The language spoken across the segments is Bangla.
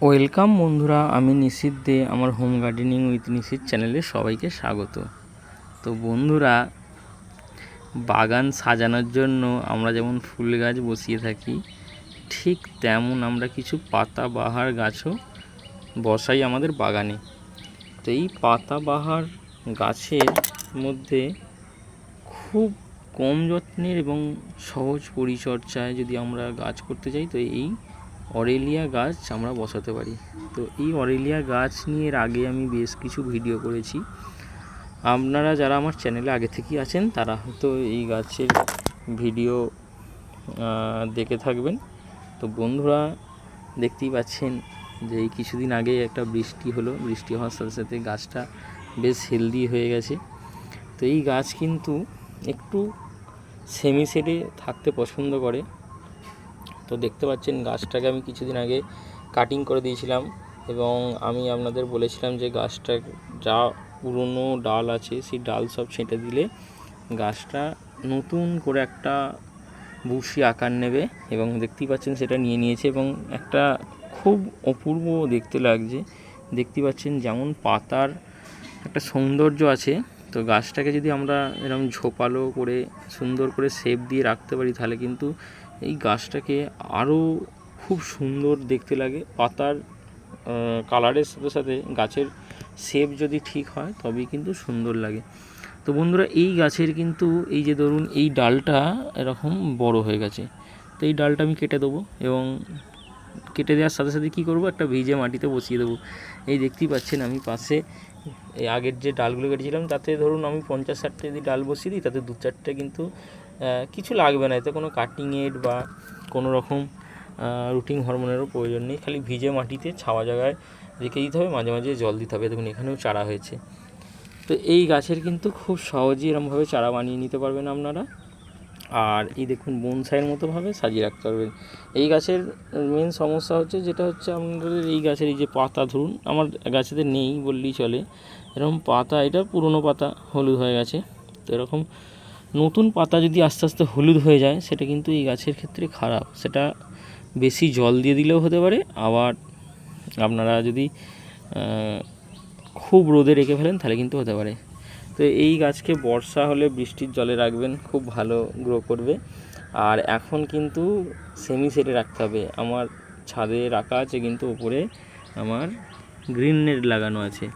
ওয়েলকাম বন্ধুরা, আমি নিশিত দে, আমার হোম গার্ডেনিং উইথ নিশিত চ্যানেলে সবাইকে স্বাগত। তো বন্ধুরা, বাগান সাজানোর জন্য আমরা যেমন ফুল গাছ বসিয়ে থাকি, ঠিক তেমন আমরা কিছু পাতা বাহার গাছও বসাই আমাদের বাগানে। তো এই পাতা বাহার গাছের মধ্যে খুব কম যত্নের এবং সহজ পরিচর্যায় যদি আমরা গাছ করতে চাই তো এই অরেলিয়া গাছ আমরা বসাতে পারি। তো এই অরেলিয়া গাছ নিয়ে এর আগে আমি বেশ কিছু ভিডিও করেছি। আপনারা যারা আমার চ্যানেলে আগে থেকেই আছেন, তারা হয়তো এই গাছের ভিডিও দেখে থাকবেন। তো বন্ধুরা, দেখতেই পাচ্ছেন যে এই কিছুদিন আগে একটা বৃষ্টি হলো। বৃষ্টি হওয়ার সাথে সাথে গাছটা বেশ হেলদি হয়ে গেছে। তো এই গাছ কিন্তু একটু সেমি সেডে থাকতে পছন্দ করে। তো দেখতে পাচ্ছেন গাছটাকে আমি কিছুদিন আগে কাটিং করে দিয়েছিলাম এবং আমি আপনাদের বলেছিলাম যে গাছটা যা পুরনো ডাল আছে, সেই ডাল সব ছেঁটে দিলে গাছটা নতুন করে একটা বুশি আকার নেবে এবং দেখতেই পাচ্ছেন সেটা নিয়ে নিয়েছে এবং একটা খুব অপূর্ব দেখতে লাগছে। দেখতে পাচ্ছেন যেমন পাতার একটা সৌন্দর্য আছে। তো গাছটাকে যদি আমরা এরকম ঝোপালো করে, সুন্দর করে শেপ দিয়ে রাখতে পারি তাহলে কিন্তু এই গাছটাকে আরও খুব সুন্দর দেখতে লাগে। পাতার কালারের সাথে সাথে গাছের শেপ যদি ঠিক হয়, তবেই কিন্তু সুন্দর লাগে। তো বন্ধুরা, এই গাছের কিন্তু এই যে ধরুন, এই ডালটা এরকম বড় হয়ে গেছে। তো এই ডালটা আমি কেটে দেবো এবং কেটে দেওয়ার সাথে সাথে কী করব, একটা ভিজে মাটিতে বসিয়ে দেবো। এই দেখতেই পাচ্ছেন, আমি পাশে এই আগের যে ডালগুলো কেটেছিলাম, তাতে ধরুন আমি পঞ্চাশ ষাটটা যদি ডাল বসিয়ে দিই, তাতে দু চারটে কিন্তু কিছু লাগবে না, এতে কোনো কাটিং এড বা কোনো রকম রুটিন হরমোনেরও প্রয়োজন নেই, খালি ভিজে মাটিতে ছাওয়া জায়গায় রেখে দিতে হবে, মাঝে মাঝে জল দিতে হবে। দেখুন, এখানেও চারা হয়েছে। তো এই গাছের কিন্তু খুব সহজেই এরমভাবে চারা বানিয়ে নিতে পারবেন আপনারা। আর এই দেখুন বনসাইয়ের মতোভাবে সাজিয়ে রাখতে পারবেন। এই গাছের মেন সমস্যা হচ্ছে, যেটা হচ্ছে আপনাদের এই গাছের এই যে পাতা, ধরুন, আমার গাছেতে নেই বললেই চলে। এরকম পাতা, এটা পুরনো পাতা, হলুদ হয়ে গেছে। তো এরকম নতুন পাতা যদি আস্তে আস্তে হলুদ হয়ে যায়, সেটা কিন্তু এই গাছের ক্ষেত্রে খারাপ। সেটা বেশি জল দিয়ে দিলেও হতে পারে, আবার আপনারা যদি খুব রোদে রেখে ফেলেন, তাহলে কিন্তু হতে পারে। তো এই গাছকে বর্ষা হলে বৃষ্টির জলে রাখবেন, খুব ভালো গ্রো করবে। আর এখন কিন্তু সেমি সেটে রাখতে হবে। আমার ছাদে রাখা আছে কিন্তু উপরে আমার গ্রিন নেট লাগানো আছে।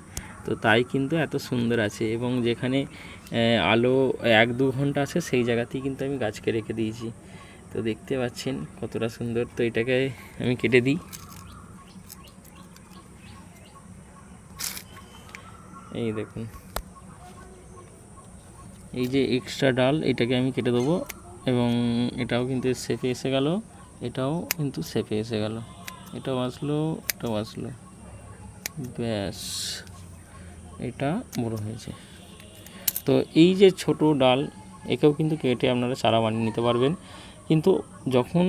তো তাই কিন্তু এত সুন্দর আছে এবং যেখানে আলো এক দু ঘণ্টা আছে, সেই জায়গাতেই কিন্তু আমি গাছকে রেখে দিয়েছি। তো দেখতে পাচ্ছেন কতটা সুন্দর। তো এটাকে আমি কেটে দিই। এই দেখুন। এই যে এক্সট্রা ডাল, এটাকে আমি কেটে দেবো এবং এটাও কিন্তু শেপে এসে গেল, এটাও কিন্তু শেপে এসে গেল। এটাও আসলো এটাও আসলো। ব্যাস। এটা বড় হয়েছে। তো এই যে ছোট ডাল, একেও কিন্তু কেটে আপনারা চারা বানিয়ে নিতে পারবেন। কিন্তু যখন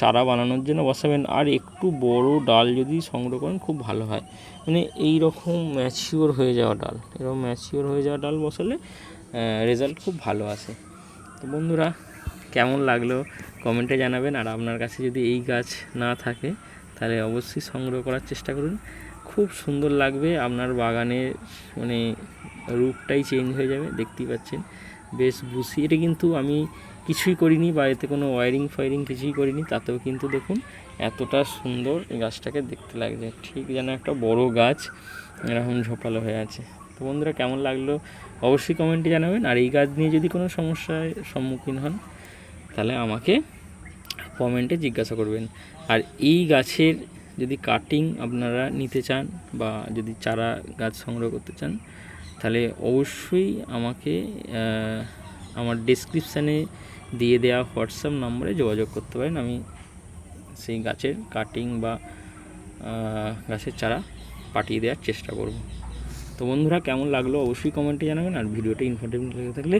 চারা বানানোর জন্য বসাবেন, আর একটু বড় ডাল যদি সংগ্রহ করেন, খুব ভালো হয়। মানে এই রকম ম্যাচিওর হয়ে যাওয়া ডাল, এরকম ম্যাচিওর হয়ে যাওয়া ডাল বসালে রেজাল্ট খুব ভালো আসে। তো বন্ধুরা, কেমন লাগল কমেন্টে জানাবেন, আর আপনার কাছে যদি এই গাছ না থাকে, তাহলে অবশ্যই সংগ্রহ করার চেষ্টা করুন। খুব সুন্দর লাগবে। আপনার বাগানে মানে রূপটাই চেঞ্জ হয়ে যাবে, দেখতেই পাচ্ছেন। বেশ বুসি এটা কিন্তু আমি কিছুই করিনি, বা এতে কোনো ওয়ারিং ফায়ারিং কিছুই করিনি, তাতেও কিন্তু দেখুন এতটা সুন্দর এই গাছটাকে দেখতে লাগছে। ঠিক যেন একটা বড় গাছ এরকম ঝোপালো হয়ে আছে। তো বন্ধুরা, কেমন লাগল অবশ্যই কমেন্টে জানাবেন। আর এই গাছ নিয়ে যদি কোনো সমস্যার সম্মুখীন হন, তাহলে আমাকে কমেন্টে জিজ্ঞাসা করবেন। আর এই গাছের যদি কাটিং আপনারা নিতে চান বা যদি চারা গাছ সংগ্রহ করতে চান, তাহলে অবশ্যই আমাকে আমার ডেসক্রিপশানে দিয়ে দেওয়া হোয়াটসঅ্যাপ নম্বরে যোগাযোগ করতে পারেন। আমি সেই গাছের কাটিং বা গাছের চারা পাঠিয়ে দেওয়ার চেষ্টা করব। তো বন্ধুরা, কেমন লাগল অবশ্যই কমেন্টে জানাবেন। আর ভিডিওটা ইনফরমেটিভ লেগে থাকলে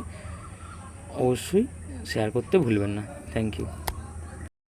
অবশ্যই শেয়ার করতে ভুলবেন না। Thank you